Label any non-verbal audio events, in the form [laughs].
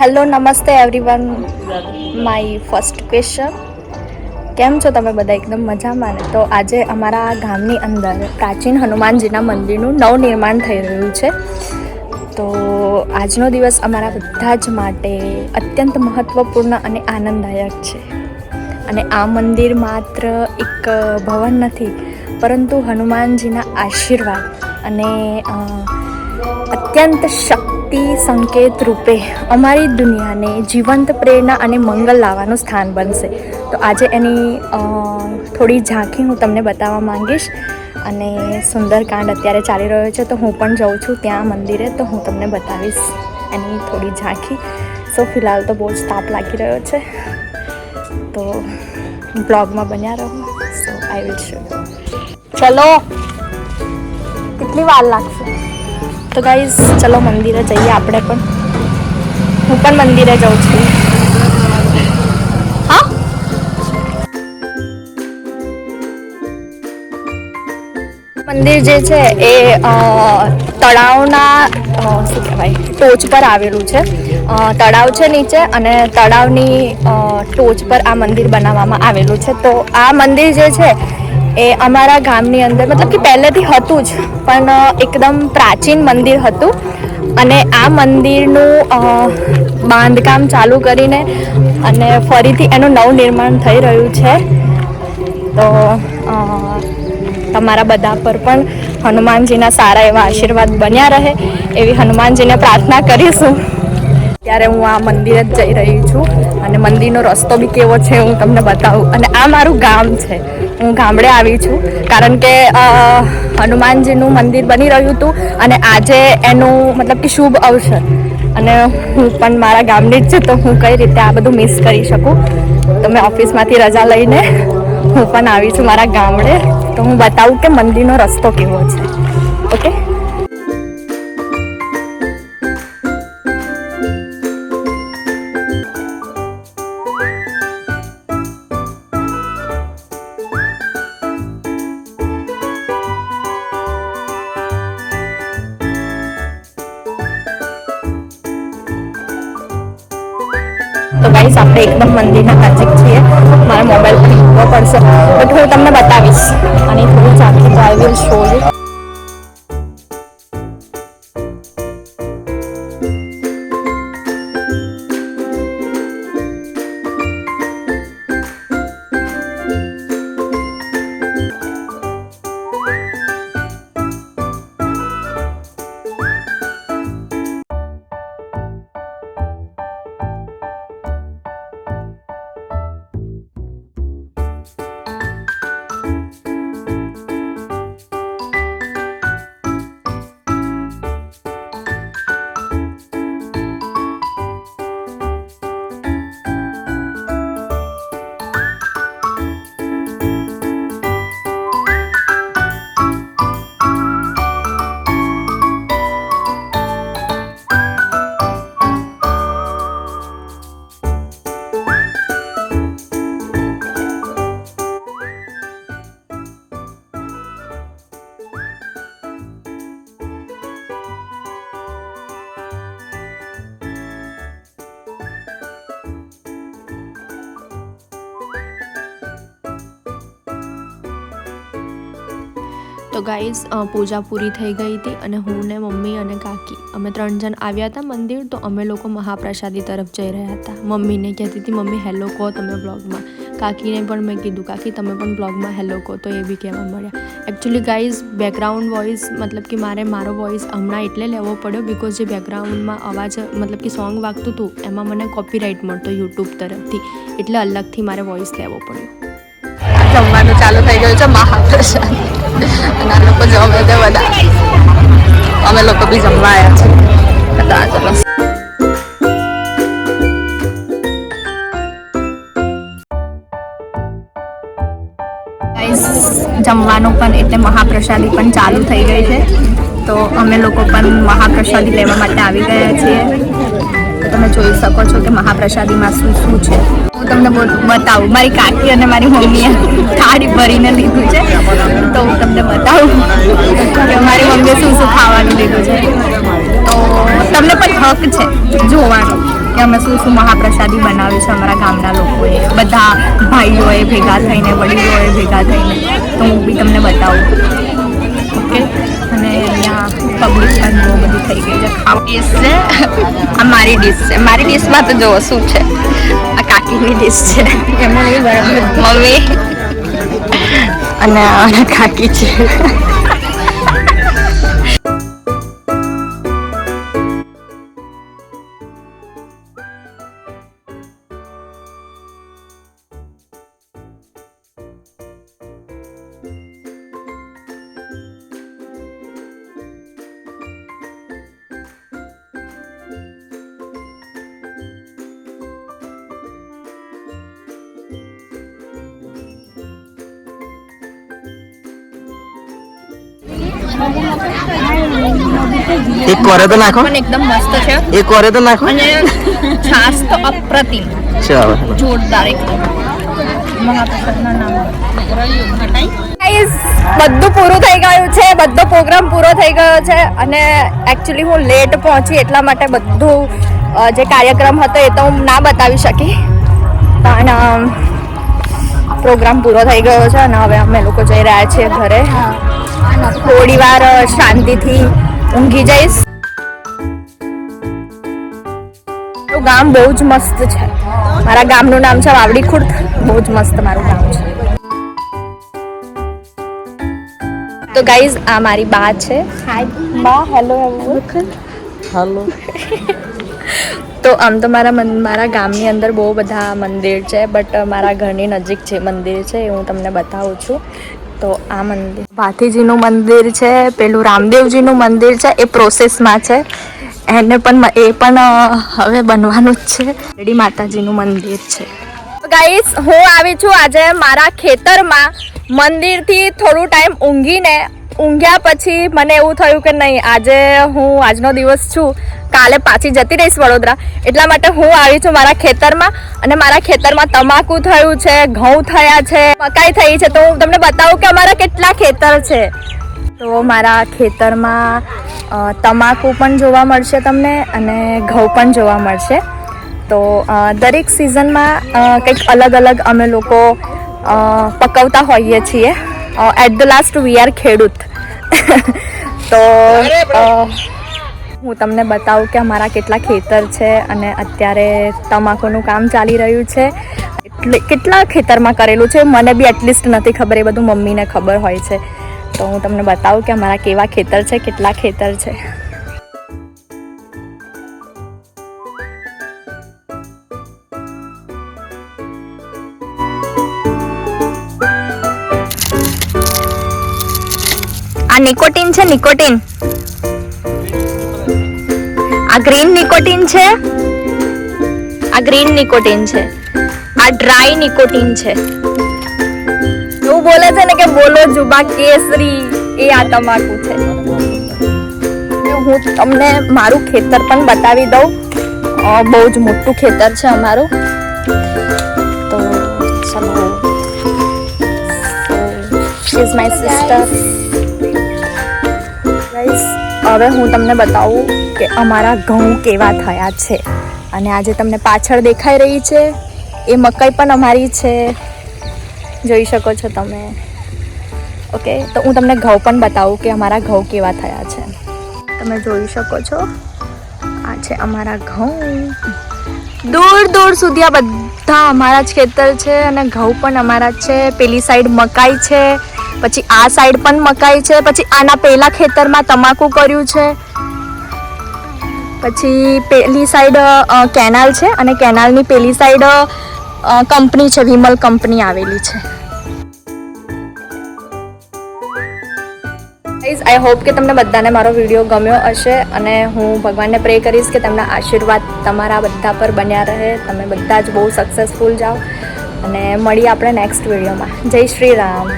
Hello નમસ્તે everyone my first question કેમ છો તમે બધા? એકદમ મજામાં ને? તો આજે અમારા ગામની અંદર પ્રાચીન હનુમાનજીના મંદિરનું નવનિર્માણ થઈ રહ્યું છે. તો આજનો દિવસ અમારા બધા જ માટે અત્યંત મહત્ત્વપૂર્ણ અને આનંદદાયક છે. અને આ મંદિર માત્ર એક ભવન નથી, પરંતુ હનુમાનજીના આશીર્વાદ અને અત્યંત શક્તિ સંકેત રૂપે અમારી દુનિયાને જીવંત પ્રેરણા અને મંગલ લાવવાનું સ્થાન બનશે. તો આજે એની થોડી ઝાંખી હું તમને બતાવવા માંગીશ અને સુંદરકાંડ અત્યારે ચાલી રહ્યો છે, તો હું પણ જાઉં છું ત્યાં મંદિરે, તો હું તમને બતાવીશ એની થોડી ઝાંખી. સો, ફિલહાલ તો બહુ જ તાપ લાગી રહ્યો છે. તો બ્લોગમાં બન્યા રહો. સો આઈ વિલ શો ચલો, કેટલી વાર લાગશે? તો ગાઈઝ ચલો મંદિરે જઈએ આપણે પણ. હું પણ મંદિરે જાઉં છું. હા? મંદિર જે છે એ તળાવના શું કહેવાય, ટોચ પર આવેલું છે. તળાવ છે નીચે અને તળાવની ટોચ પર આ મંદિર બનાવવામાં આવેલું છે. તો આ મંદિર જે છે એ અમારા ગામની અંદર, મતલબ કે પહેલેથી હતું જ, પણ એકદમ પ્રાચીન મંદિર હતું. અને આ મંદિરનું બાંધકામ ચાલુ કરીને અને ફરીથી એનું નવનિર્માણ થઈ રહ્યું છે. તો તમારા બધા પર પણ હનુમાનજીના સારા એવા આશીર્વાદ બન્યા રહે. એવી હનુમાનજીને પ્રાર્થના કરીશું. ત્યારે હું આ મંદિરે જ જઈ રહી છું અને મંદિરનો રસ્તો બી કેવો છે હું તમને બતાવું. અને આ મારું ગામ છે. હું ગામડે આવી છું. કારણ કે હનુમાનજીનું મંદિર બની રહ્યું હતું અને આજે એનું મતલબ કે શુભ અવસર. અને હું પણ મારા ગામની જ છે, તો હું કઈ રીતે આ બધું મિસ કરી શકું? તો મેં ઓફિસમાંથી રજા લઈને હું પણ આવી છું મારા ગામડે. તો હું બતાવું કે મંદિરનો રસ્તો કેવો છે. ઓકે? તો ગાઈસ આપણે એકદમ મંદિરના નજીક છીએ. મારા મોબાઈલ મૂકવો પડશે. બટ હું તમને બતાવીશ. અને થોડું ચાલતી તો આઈ વિલ શો યુ તો ગાઈઝ પૂજા પૂરી થઈ ગઈ હતી અને હું ને મમ્મી અને કાકી, અમે ત્રણ જણ આવ્યા હતા મંદિર, તો અમે લોકો મહાપ્રસાદી તરફ જઈ રહ્યા હતા. મમ્મીને કહેતી હતી, મમ્મી હેલો કહો તમે બ્લોગમાં કાકીને પણ મેં કીધું, કાકી, તમે પણ બ્લોગમાં હેલો કહો. તો એ બી કહેવા મળ્યા એકચ્યુઅલી ગાઈઝ બેકગ્રાઉન્ડ વોઇસ મતલબ કે મારે મારો વોઇસ હમણાં એટલે લેવો પડ્યો બિકોઝ જે બેકગ્રાઉન્ડમાં અવાજ, મતલબ કે સોંગ વાગતું હતું, એમાં મને કોપીરાઇટ મળતો યુટ્યુબ તરફથી, એટલે અલગથી મારે વોઇસ લેવો પડ્યો. જમવાનું ચાલુ થઈ ગયું છે, મહાપ્રસાદ. અને લોકો જમે છે બધા. અમે લોકો બી જમવા આવ્યા છે જમવાનું પણ એટલે મહાપ્રસાદી પણ ચાલુ થઈ ગઈ છે. તો અમે લોકો પણ મહાપ્રસાદી લેવા માટે આવી ગયા છીએ. તમે જોઈ શકો છો કે મહાપ્રસાદીમાં શું શું છે. હું તમને બતાવું. મારી કાકી અને મારી મમ્મીએ થાળી ભરીને લીધું છે. બતાવું. કે મારી મમ્મીએ શું શું ખાવાનું લીધું છે. તો તમને પણ હક છે જોવાનું કે અમે શું શું મહાપ્રસાદી બનાવ્યું છે અમારા ગામના લોકોએ. બધા ભાઈઓએ ભેગા થઈને વડીલોએ ભેગા થઈને. તો હું બી તમને બતાવું. ઓકે? અને અહીંયા પબ્લિક પણ બહુ બધી થઈ ગઈ છે. ખાવા ડીશ છે. આ મારી ડીશ છે. મારી ડીશમાં તો જુઓ શું છે. આ કાકીની ડીશ છે. એમાં મમ્મી. અને આ કાકી છે. એક કોરે તો નાખો. પણ એકદમ મસ્ત છે. એક કોરે તો નાખો. અને છાસ તો અપ્રતિમ. ચાલો. જોરદાર એકદમ મહાપ્રસાદના નામ બધું પૂરું થઈ ગયું છે. બધો પ્રોગ્રામ પૂરો થઈ ગયો છે. અને એકચ્યુઅલી હું લેટ પહોંચી એટલા માટે બધું જે કાર્યક્રમ હતો એ તો હું ના બતાવી શકી. પણ પ્રોગ્રામ પૂરો થઈ ગયો છે અને હવે અમે લોકો જઈ રહ્યા છીએ ઘરે. થોડી વાર શાંતિથી ઊંઘી જઈશ. મારું ગામ બહુ જ મસ્ત છે. મારા ગામનું નામ છે વાવડી ખુર્દ. બહુ જ મસ્ત મારું ગામ છે. તો ગાઈઝ આ મારી બા છે. હાય બા. હેલો હેલો [laughs] તો આમ તો મારા મન મારા ગામની અંદર બહુ બધા મંદિર છે બટ મારા ઘરની નજીક જે મંદિર છે એ હું તમને બતાવું છું. તો આ મંદિર. ભાથીજીનું મંદિર છે, પેલું રામદેવજીનું મંદિર છે, એ પ્રોસેસમાં છે. એને પણ એ પણ હવે બનવાનું જ છે. રેડી માતાજીનું મંદિર છે. ગાઈસ, હું આવી છું આજે મારા ખેતરમાં. મંદિરથી થોડું ટાઈમ ઊંઘીને ઊંઘ્યા પછી મને એવું થયું કે નહીં, આજે હું આજનો દિવસ છું, કાલે પાછી જતી રહીશ વડોદરા. એટલા માટે હું આવી છું મારા ખેતરમાં અને મારા ખેતરમાં તમાકુ થયું છે, ઘઉં થયા છે, મકાઈ થઈ છે. તો હું તમને બતાવું કે અમારા કેટલા ખેતર છે. તો મારા ખેતરમાં તમાકુ પણ જોવા મળશે તમને અને ઘઉં પણ જોવા મળશે. તો દરેક સિઝનમાં કંઈક અલગ અલગ અમે લોકો પકવતા હોઈએ છીએ. At the last we are ખેડૂત. તો હું તમને બતાવું કે અમારા કેટલા ખેતર છે અને અત્યારે તમાકુનું કામ ચાલી રહ્યું છે. એટલે કેટલા ખેતરમાં કરેલું છે મને બી એટલીસ્ટ નથી ખબર એ બધું મમ્મીને ખબર હોય છે. તો હું તમને બતાવું કે અમારા કેવા ખેતર છે કેટલા ખેતર છે. આ નિકોટીન છે નિકોટીન. આ ગ્રીન નિકોટીન છે? આ ગ્રીન નિકોટીન છે. આ ડ્રાય નિકોટીન છે. એવું બોલે છે ને કે બોલો જુબા કેસરી એ આ તમાકુ છે. હું તમને મારું ખેતર પણ બતાવી દઉં. બહુ જ મોટું ખેતર છે અમારું. તો ચલો. ઇઝ માય સિસ્ટર હવે હું તમને બતાવું કે અમારા ઘઉં કેવા થયા છે. અને આજે તમને પાછળ દેખાઈ રહી છે. એ મકાઈ પણ અમારી છે. જોઈ શકો છો તમે. ઓકે તો હું તમને ઘઉં પણ બતાવું કે અમારા ઘઉં કેવા થયા છે. તમે જોઈ શકો છો. આ છે અમારા ઘઉં. દૂર દૂર સુધી આ બધા અમારા જ ખેતર છે અને ઘઉં પણ અમારા જ છે. પેલી સાઈડ મકાઈ છે. પછી આ સાઈડ પણ મકાઈ છે, પછી આના પેલા ખેતરમાં તમાકુ કર્યું છે. પછી પેલી સાઈડ કેનાલ છે અને કેનાલની પેલી સાઈડ કંપની છે, વિમલ કંપની આવેલી છે. આઈ હોપ કે તમને બધાને મારો વીડિયો ગમ્યો હશે અને હું ભગવાનને પ્રે કરીશ કે તેમના આશીર્વાદ તમારા બધા પર બન્યા રહે. તમે બધા જ બહુ સક્સેસફુલ જાઓ અને મળીએ આપણે નેક્સ્ટ વિડીયોમાં જય શ્રી રામ.